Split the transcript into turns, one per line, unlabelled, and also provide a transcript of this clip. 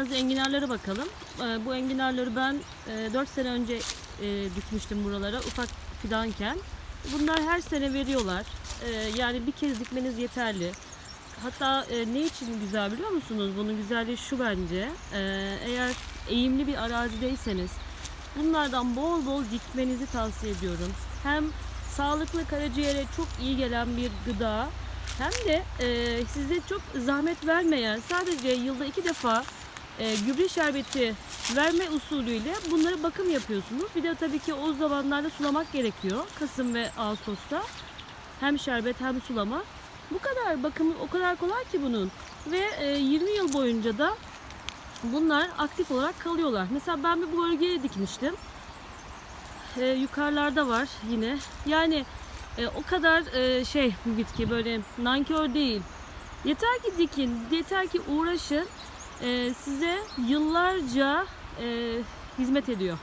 Biraz enginarlara bakalım. Ee, Bu enginarları ben 4 sene önce e, dikmiştim buralara ufak fidanken. Bunlar her sene veriyorlar. Ee, Yani bir kez dikmeniz yeterli. Hatta e, ne için güzel biliyor musunuz? Bunun güzelliği şu bence. Ee, Eğer eğimli bir arazideyseniz bunlardan bol bol dikmenizi tavsiye ediyorum. Hem sağlıklı karaciğere çok iyi gelen bir gıda hem de e, size çok zahmet vermeyen sadece yılda iki defa e, gübre şerbeti verme usulüyle bunlara bakım yapıyorsunuz. Bir de tabii ki o zamanlarda sulamak gerekiyor. Kasım ve Ağustos'ta. Hem şerbet hem sulama. Bu kadar bakımı o kadar kolay ki bunun. Ve e, 20 yıl boyunca da bunlar aktif olarak kalıyorlar. Mesela ben bir bu bölgeye dikmiştim. E, yukarılarda var yine. Yani e, o kadar e, şey bir bitki böyle nankör değil. Yeter ki dikin, yeter ki uğraşın. E, size yıllarca e, hizmet ediyor.